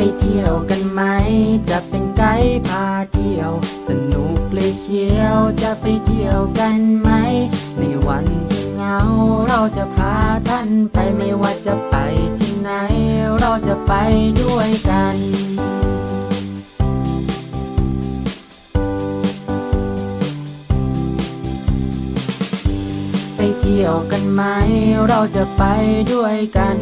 ไปเที่ยวกันไหม จะเป็นไกด์พาเที่ยว สนุกเลยเชียว จะไปเที่ยวกันไหม ในวันที่เหงา เราจะพาท่านไปไม่ว่าจะไปที่ไหน เราจะไปด้วยกันไปเที่ยวกันไหม เราจะไปด้วยกัน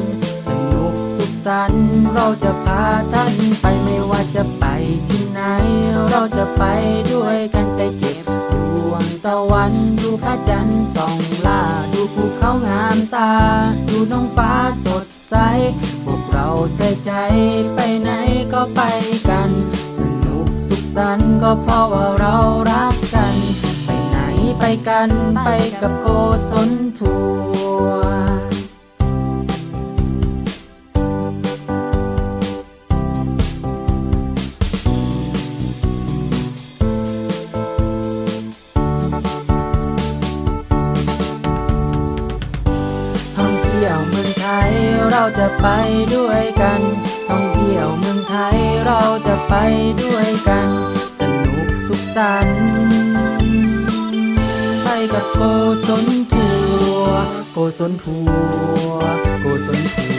สนุกสุขสันต์ เราจะพาท่านไปไม่ว่าจะไปที่ไหน เราจะไปด้วยกันไปเก็บดวงตะวันดูพระจันทร์ส่องล่าดูภูเขางามตา ดูน้องฟ้าสดใส พวกเราใส่ใจไปไหนก็ไปกัน สนุกสุขสันต์ก็เพราะว่าเรารักกัน ไปไหนไปกันไปกับโกศลทัวร์ องไทยเราจะไปด้วยกันท่องเที่ยวเมืองไทยเราจะไปด้วยกัน สนุกสุขสันต์ไปกับโกศลทัวร์โกศลทัวร์โกศล